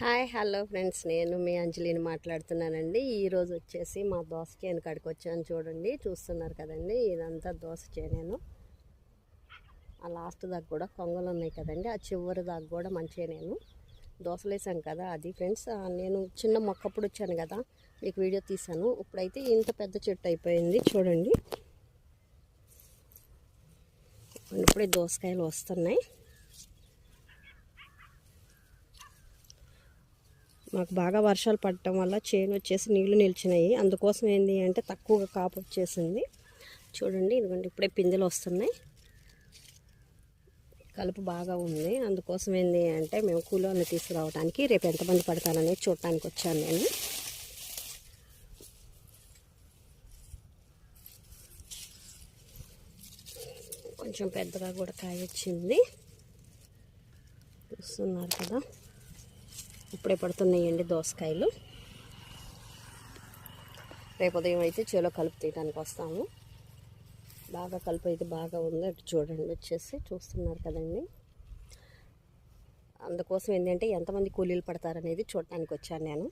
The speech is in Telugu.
Hi hello friends. నేను మీ అంజలిని మాట్లాడుతున్నానండి. ఈరోజు వచ్చేసి మా దోస చేను కాడికి వచ్చాను చూడండి. చూస్తున్నారు కదండి ఇదంతా దోశ చేనేను. ఆ లాస్ట్ దాకా కూడా కొంగలు ఉన్నాయి కదండి ఆ చివరి దాకా కూడా మంచిగా నేను దోసలు వేసాను కదా అది ఫ్రెండ్స్. నేను చిన్న మొక్కప్పుడు వచ్చాను కదా మీకు వీడియో తీశాను. ఇప్పుడైతే ఇంత పెద్ద చెట్టు అయిపోయింది చూడండి. ఇప్పుడే దోసకాయలు వస్తున్నాయి. మాకు బాగా వర్షాలు పడటం వల్ల చేను వచ్చేసి నీళ్ళు నిలిచినాయి. అందుకోసం ఏంటి అంటే తక్కువగా కాపు వచ్చేసింది. చూడండి ఇదిగోండి ఇప్పుడే పిందెలు వస్తున్నాయి. కలుపు బాగా ఉంది. అందుకోసం ఏంటి అంటే మేము కూలోని తీసుకురావడానికి రేపు ఎంతమంది పడతారనేది చూడటానికి వచ్చాను నేను. కొంచెం పెద్దగా కూడా కాయ వచ్చింది చూస్తున్నారు కదా. ఇప్పుడే పడుతున్నాయండి దోసకాయలు. రేపు ఉదయం అయితే చేలో కలుపు తీయడానికి వస్తాము. బాగా కలుపు అయితే బాగా ఉంది. అటు చూడండి వచ్చేసి చూస్తున్నారు కదండి. అందుకోసం ఏంటంటే ఎంతమంది కూలీలు పడతారనేది చూడటానికి వచ్చాను నేను.